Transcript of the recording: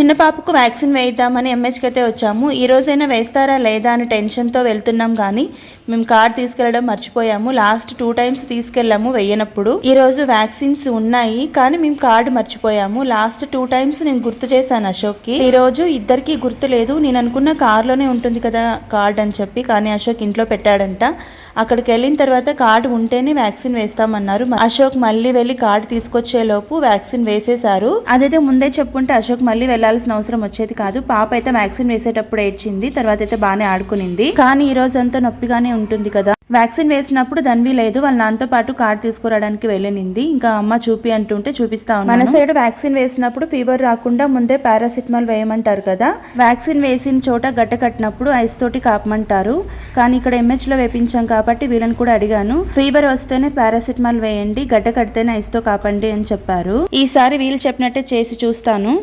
చిన్న పాపకు వ్యాక్సిన్ వేయిద్దామని ఎంహెచ్కి అయితే వచ్చాము. ఈ రోజైనా వేస్తారా లేదా అని టెన్షన్తో వెళ్తున్నాం కానీ మేము కార్డ్ తీసుకెళ్ళడం మర్చిపోయాము. లాస్ట్ టూ టైమ్స్ తీసుకెళ్ళాము వెయ్యనప్పుడు. ఈ రోజు వ్యాక్సిన్స్ ఉన్నాయి కానీ మేము కార్డు మర్చిపోయాము. లాస్ట్ టూ టైమ్స్ నేను గుర్తు చేశాను అశోక్కి. ఈ రోజు ఇద్దరికి గుర్తు లేదు. నేను అనుకున్న కార్లోనే ఉంటుంది కదా కార్డ్ అని చెప్పి కానీ అశోక్ ఇంట్లో పెట్టాడంట. అక్కడికి వెళ్ళిన తర్వాత కార్డు ఉంటేనే వ్యాక్సిన్ వేస్తామన్నారు. అశోక్ మళ్ళీ వెళ్ళి కార్డు తీసుకొచ్చే లోపు వ్యాక్సిన్ వేసేశారు. అదైతే ముందే చెప్పుంటే అశోక్ మళ్ళీ వెళ్ళాల్సిన అవసరం వచ్చేది కాదు. పాప అయితే వ్యాక్సిన్ వేసేటప్పుడు ఏడ్చింది తర్వాత అయితే బాగానే ఆడుకునింది. కానీ ఈ రోజు అంతా నొప్పిగానే ఉంటుంది కదా. వ్యాక్సిన్ వేసినప్పుడు ధన్వి లేదు వాళ్ళ నాన్నతో పాటు కార్డు తీసుకురావడానికి వెళ్ళనింది. ఇంకా అమ్మ చూపి అంటుంటే చూపిస్తా మన సైడ్ వ్యాక్సిన్ వేసినప్పుడు ఫీవర్ రాకుండా ముందే పారాసిటమాల్ వేయమంటారు కదా. వ్యాక్సిన్ వేసిన చోట గడ్డ కట్టినప్పుడు ఐస్ తోటి కాపమంటారు. కానీ ఇక్కడ ఎంహెచ్లో వేపించాం కాబట్టి వీళ్ళని కూడా అడిగాను. ఫీవర్ వస్తేనే పారాసిటమాల్ వేయండి గడ్డ కడితేనే ఐస్తో కాపండి అని చెప్పారు. ఈసారి వీళ్ళు చెప్పినట్టే చేసి చూస్తాను.